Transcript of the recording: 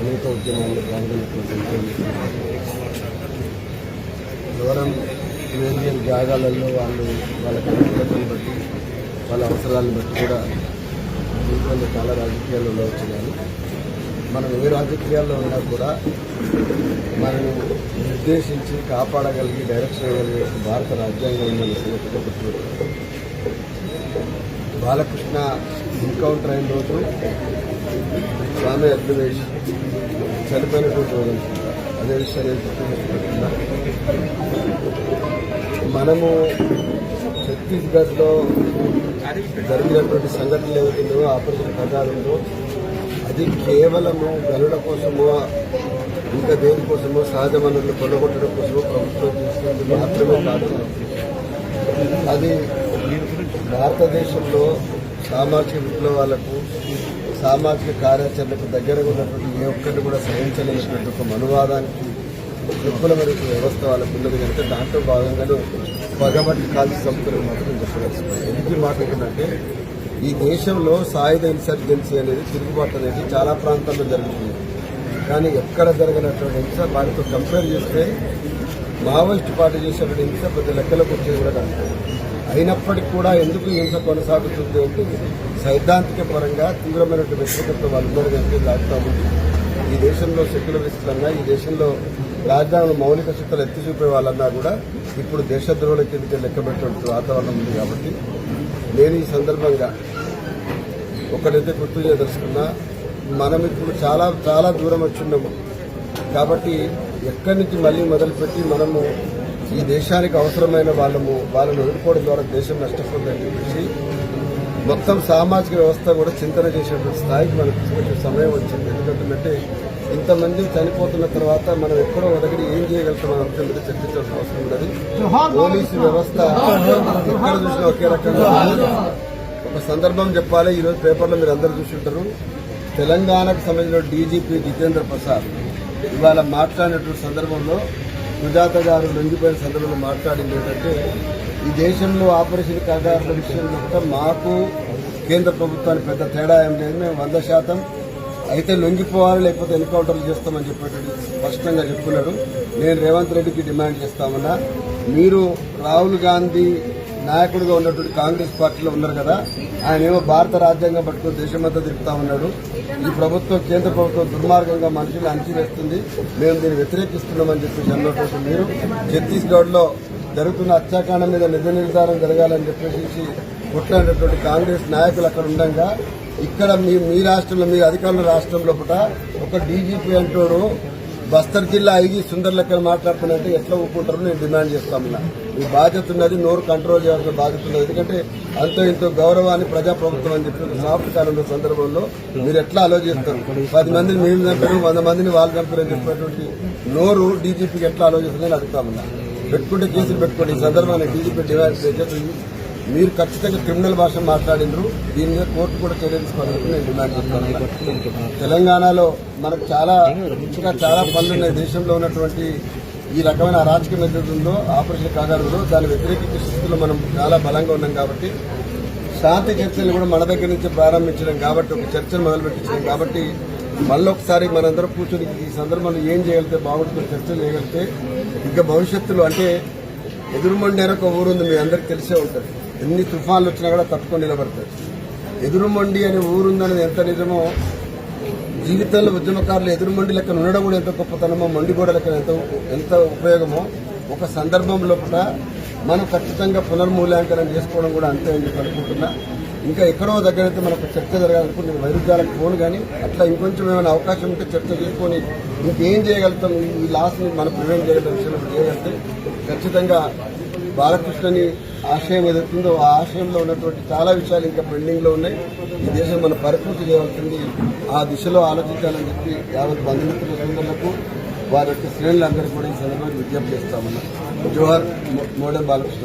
అనేక ఉద్యమాల్లో పాల్గొన్నటువంటి దూరం వేరు జాగాలలో వాళ్ళు వాళ్ళ అనుకూలతను బట్టి వాళ్ళ అవసరాలను బట్టి కూడా జీవితంలో చాలా రాజకీయాల్లో ఉండవచ్చు కానీ మనం ఏ రాజకీయాల్లో ఉన్నా కూడా మనం నిర్దేశించి కాపాడగలిగి డైరెక్షన్ ఇవ్వగలిగే భారత రాజ్యాంగం ఉందని బాలకృష్ణ ఎన్కౌంటర్ అయిన రోజు స్వామి అగ్నివేష్ చనిపోయినటువంటి రోజు అదే విషయాన్ని మనము ఛత్తీస్గఢ్లో జరిగినటువంటి సంఘటనలు ఏవైతుందో ఆపరేషన్ ప్రకారంలో అది కేవలము గనుల కోసమో ఇంకా దేనికోసమో సహజ వనరులు కొనగొట్టడం కోసమో ప్రభుత్వం తీసుకుంది మాత్రమే కాదు. అది భారతదేశంలో సామాజిక విప్లవాలకు సామాజిక కార్యాచరణకు దగ్గరగా ఉన్నటువంటి ఏ ఒక్కరిని కూడా సహించలేనటువంటి ఒక మనువాదానికి విప్లవమైన వ్యవస్థ వాళ్ళకు ఉన్నది కనుక దాంట్లో భాగంగానే పగబట్టి కాల్చి సంస్థలు మాత్రం చెప్పగలుగుతున్నాను ఎందుకు ఈ మాట ఏంటంటే ఈ దేశంలో సాయుధ ఇన్సర్జెన్సీ అనేది తిరుగుబాటు అనేది చాలా ప్రాంతాల్లో జరుగుతుంది. కానీ ఎక్కడ జరగనటువంటి హింస వాటితో కంపేర్ చేస్తే మావోయిస్ట్ పార్టీ చేసినటువంటి హింస పెద్ద లెక్కలకు వచ్చేది కూడా అయినప్పటికీ కూడా ఎందుకు హింస కొనసాగుతుంది అంటే సైద్ధాంతిక పరంగా తీవ్రమైనటువంటి వ్యక్తిగత వాళ్ళందరూ కనుక ఉంది ఈ దేశంలో సెక్యులరిస్టులన్నా ఈ దేశంలో రాజ్యాంగ మౌలిక సూత్రాలు ఎత్తి చూపే వాళ్ళన్నా కూడా ఇప్పుడు దేశద్రోహుల కిందకి లెక్కబెట్టినటువంటి వాతావరణం ఉంది కాబట్టి నేను ఈ సందర్భంగా ఒకటైతే గుర్తు చేయదలుచుకున్నా మనం ఇప్పుడు చాలా చాలా దూరం వచ్చిన్నాము కాబట్టి ఎక్కడి నుంచి మళ్ళీ మొదలుపెట్టి మనము ఈ దేశానికి అవసరమైన వాళ్ళము వాళ్ళను ఎదుర్కోవడం ద్వారా దేశం నష్టపోతుందని చెప్పేసి మొత్తం సామాజిక వ్యవస్థ కూడా చింతన చేసేటువంటి స్థాయికి మనం తీసుకొచ్చే సమయం వచ్చింది. ఎందుకంటే ఇంతమంది చనిపోతున్న తర్వాత మనం ఎక్కడో ఒకటి ఏం చేయగలుగుతాం అనే అంశం మీద చర్చించాల్సిన అవసరం ఉన్నది పోలీసు వ్యవస్థ ఎక్కడ చూసినా ఒకే రకంగా ఒక సందర్భం చెప్పాలి ఈరోజు పేపర్లో మీరు అందరు చూసుంటారు. తెలంగాణకు సంబంధించిన డీజీపీ జితేంద్ర ప్రసాద్ ఇవాళ మాట్లాడినటువంటి సందర్భంలో సుజాత గారు లొంగిపోయిన సందర్భంలో మాట్లాడింది ఏంటంటే ఈ దేశంలో ఆపరేషన్ కాగారుల విషయం మొత్తం మాకు కేంద్ర ప్రభుత్వానికి పెద్ద తేడా ఏం లేదు. మేము వంద శాతం అయితే లొంగిపోవాలి లేకపోతే ఎన్కౌంటర్లు చేస్తామని చెప్పేటట్టు స్పష్టంగా చెప్పుకున్నాడు నేను రేవంత్ రెడ్డికి డిమాండ్ చేస్తామన్నా మీరు రాహుల్ గాంధీ నాయకుడిగా ఉన్నటువంటి కాంగ్రెస్ పార్టీలో ఉన్నారు కదా ఆయన ఏమో భారత రాజ్యాంగం పట్టుకుని దేశమంతా తిరుగుతా ఉన్నాడు. ఈ ప్రభుత్వం కేంద్ర ప్రభుత్వం దుర్మార్గంగా మనుషులు అణచివేస్తుంది. మేము దీన్ని వ్యతిరేకిస్తున్నామని చెప్పి అన్నటువంటి మీరు ఛత్తీస్గఢ్లో జరుగుతున్న హత్యాకాండం మీద నిజ నిర్ధారణ జరగాలని చెప్పేసి కొట్లాడినటువంటి కాంగ్రెస్ నాయకులు అక్కడ ఉండగా ఇక్కడ మీ మీ రాష్ట్రంలో మీ అధికారుల రాష్ట్రంలో పూట ఒక డీజీపీ అంటాడు బస్తర్ జిల్లా ఐజీ సుందర్ లెక్కలు మాట్లాడుతున్నట్టు ఎట్లా ఒప్పుకుంటారో నేను డిమాండ్ చేస్తామన్నా మీ బాధ్యత ఉన్నది నోరు కంట్రోల్ చేయాల్సిన బాధ్యత ఉన్నది. ఎందుకంటే అంతో ఇంతో గౌరవాన్ని ప్రజాప్రభుత్వం అని చెప్పి సాఫ్ట్ కాలంలో సందర్భంలో మీరు ఎట్లా ఆలోచిస్తారు పది మందిని మీరు చంపారు వంద మందిని వాళ్ళు చంపారు అని చెప్పినటువంటి నోరు డీజీపీకి ఎట్లా ఆలోచిస్తుందని అడుగుతామన్నా పెట్టుకుంటే కేసులు పెట్టుకోండి. ఈ సందర్భంగా డీజీపీ డిమాండ్ మీరు ఖచ్చితంగా క్రిమినల్ భాష మాట్లాడినరు. దీని మీద కోర్టు కూడా చర్య తీసుకోవాలని నేను డిమాండ్ చేస్తాను తెలంగాణలో మనకు చాలా ఇంకా చాలా పనులు ఉన్నాయి. దేశంలో ఉన్నటువంటి ఈ రకమైన అరాచకం ఎదుగుతుందో ఆపరేషన్ కాగారులో దాని వ్యతిరేక స్థితిలో మనం చాలా బలంగా ఉన్నాం కాబట్టి శాంతి చర్చలు కూడా మన దగ్గర నుంచి ప్రారంభించడం కాబట్టి ఒక చర్చను మొదలుపెట్టించడం కాబట్టి మళ్ళొకసారి మనందరం కూర్చొని ఈ సందర్భంలో ఏం చేయగలితే బాగుంటుందో చర్చ చేయగలిగితే ఇంకా భవిష్యత్తులో అంటే ఎదురుమండి ఒక ఊరుంది మీ అందరికి తెలిసే ఉంటుంది. ఎన్ని తుఫాన్లు వచ్చినా కూడా తట్టుకొని నిలబడతారు. ఎదురుమండి అనే ఊరుందనేది ఎంత నిజమో జీవితంలో ఉద్యమకారులు ఎదురుమండి లెక్కన ఉండడం కూడా ఎంత గొప్పతనమో మండి కూడా లెక్కన ఎంత ఎంత ఉపయోగమో ఒక సందర్భంలో కూడా మనం ఖచ్చితంగా పునర్మూల్యాంకనం చేసుకోవడం కూడా అంతే అని చెప్పి అనుకుంటున్నా. ఇంకా ఎక్కడో దగ్గర అయితే మనకు చర్చ జరగాలనుకుంటే నేను వైరుధ్యాలకు పోను కానీ అట్లా ఇంకొంచెం ఏమైనా అవకాశం ఉంటే చర్చ చేసుకొని ఇంకేం చేయగలుగుతాం? ఈ లాస్ని మనం ప్రివెంట్ చేయగలిగిన విషయంలో చేయగలిగితే ఖచ్చితంగా బాలకృష్ణని ఆశయం ఏదైతుందో ఆ ఆశయంలో ఉన్నటువంటి చాలా విషయాలు ఇంకా పెండింగ్లో ఉన్నాయి. ఈ దేశం మనం పరిపూర్తి చేయవలసింది ఆ దిశలో ఆలోచించాలని చెప్పి యావత్ బంధుమిత్రుల సోదరులకు వారి యొక్క శ్రేణులందరూ కూడా ఈ సందర్భంగా విజ్ఞప్తి చేస్తామన్నా. జోహార్ మోడల్ బాలకృష్ణ.